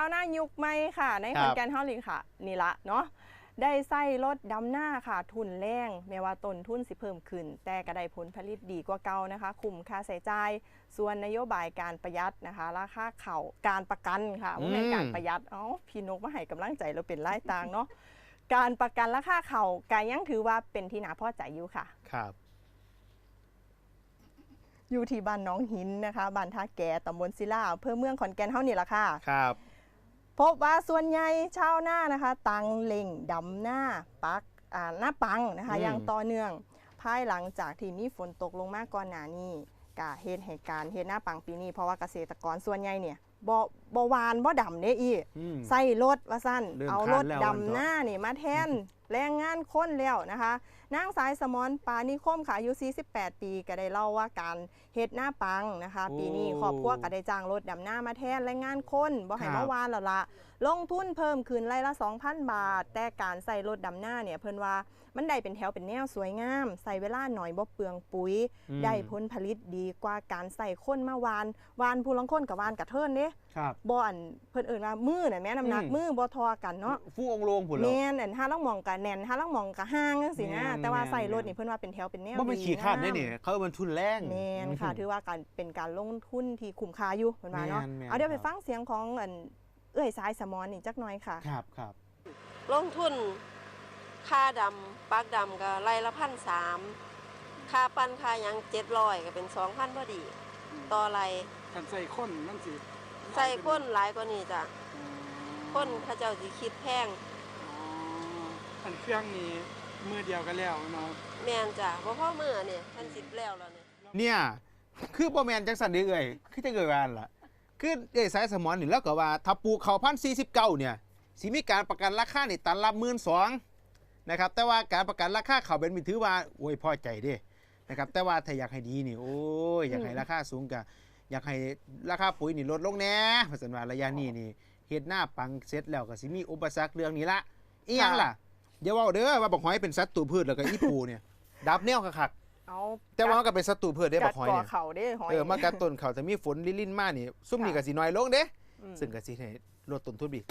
าวนายุคใหม่ค่ะ ในครัขบอนแก่นเฮานี่ค่ะ นี่ละเนาะได้ใส่รถดำหน้าค่ะ ทุนแรงแม้ว่าต้นทุนสิเพิ่มขึ้น แต่ก็ได้ผลผลิตดีกว่าเก่านะคะ คุ้มค่าใช้จ่าย ส่วนนโยบายการประหยัดนะคะ ราคาเข่าวการประกันค่ะว่าเป็นการประหยัดเอ้าพี่นกมาให้กำลังใจเราเป็นรายต่างเนาะการประกันราคาเข่าวการยังถือว่าเป็นที่น่าพอใจอยู่ค่ะ ครับ อยู่ที่บ้านน้องหินนะคะบ้านท่าแก่ตำบลศิลาอำเภอเมืองขอนแก่นเฮานี่ล่ะค่ะ ครับ พบว่าส่วนใหญ่ชาวนานะคะ ตังเล็งดำหน้าปักอ่าหน้าปังนะคะอืมอย่างต่อเนื่อง ภายหลังจากที่มีฝนตกลงมาก่อนหน้านี้กะเฮ็ดเหตุการณ์เฮ็ดหน้าปังปีนี้เพราะว่าเกษตรกรส่วนใหญ่เนี่ยบ่บ่หวานบ่ดำเด้อีอืมใส่รถว่าสั้นเริ่มเอาคารดถแล้วดำหน้านี่มาแทน แรงงานคนแล้วนะคะนางสายสมรปานิคมค่ะอายุ 48 ปีก็ได้เล่าว่าการเฮ็ดหน้าปังนะคะโอ้ปีนี้ครอบครัวก็ได้จ้างรถดำหน้ามาแทนแรงงานคนบ่ให้ครับมาวานแล้วละลงทุนเพิ่มขึ้นไร่ละ 2,000 บาท แต่การใส่รถดำหน้าเนี่ยเพิ่นว่ามันได้เป็นแถวเป็นแนวสวยงาม ใส่เวลาหน่อยบ่เปลืองปุ๋ยอืมได้ผลผลิตดีกว่าการใส่คนมาวาน วานผู้ลังคนกับวานกระเทินเด้ครับบ่อันเพิ่นเอิ่นว่ามือน่ะแม่น้ำหนักอืมมือบ่ทอกันเนาะฟูองค์ลงผุนเหรอแม่นอันห้าลังมองกะแน่นห้าลังมองกะห่างจังซี่นะ แม่นแต่ว่าใส่รถแม่นนี่เพิ่นว่าเป็นแถวเป็นแนวว่ามันดีขี่ข้านได้งมเนี่ยเขามันทุนแรง แม่นค่ะ ถือว่าการเป็นการลงทุนที่คุ้มค่าอยู่เพิ่นว่าเนาะแม่นแม่นเอาเดี๋ยวคไปรับ ฟังเสียงของอันเอื้อยสายสมอนนี่จักหน่อยค่ะ ครับครับ ลงทุนค่าดำปักดำก็ไล่ละพันสามค่าปั้นค่าหยังเจ็ดร้อยก็เป็นสองพันพอดี ต่อไรกันใส่ข้นมันสิใส่ค้นหลายกว่านี้จ้ะอ๋อค้นเข้าเจ้าสิคิดแพง อ๋ออันเครื่องนี้มือเดียวกันแล้วเนาะแม่นจ้ะเพราะพ่อมือเนี่ยท่านสิบแล้วแล้วเนี่ยเนี่ยคือบ่แมนจังสันเด้อเอ่ยคือจะเกิดวาอันล่ะ คือเอ้ยสายสมอนนี่แล้วก็ว่าถ้าปลูกเขาพันสี่สิบเก้าเนี่ยสิมีการประกันราคานี่ตันละหมื่นสองนะครับแต่ว่าการประกันราคาเขาเป็นมีถือว่าโอ้ยพอใจเด้นะครับแต่ว่าถ้าอยากให้ดีนี่โอ้ยอยากให้ราคาสูงกะอยากให้ราคาปุ๋ยนี่ลดลงแหน่เพราะฉะนั้นว่าระยะนี้นี่เฮ็ดหน้าปังเสร็จแล้วก็สิมีอุปสรรคเรื่องนี้ละอีหยังล่ะ เดี๋ยวเว่าเด้อว่าบอกหอยเป็นสัตว์ตูพืชแล้วก็อีปูเนี่ยดับแนวคักๆเอาแต่ว่ามันก็เป็นศัตรูพืชได้กับัดกหอยก่อเนี่ย เขาเด้หอย เออมากัดต้นเขาจะมีฝนลิ่นๆมานี่ซุ่มนี่ค่ะก็สิน้อยลงเด้ อืม ซึ่งก็สิให้ลดต้นทุนอีก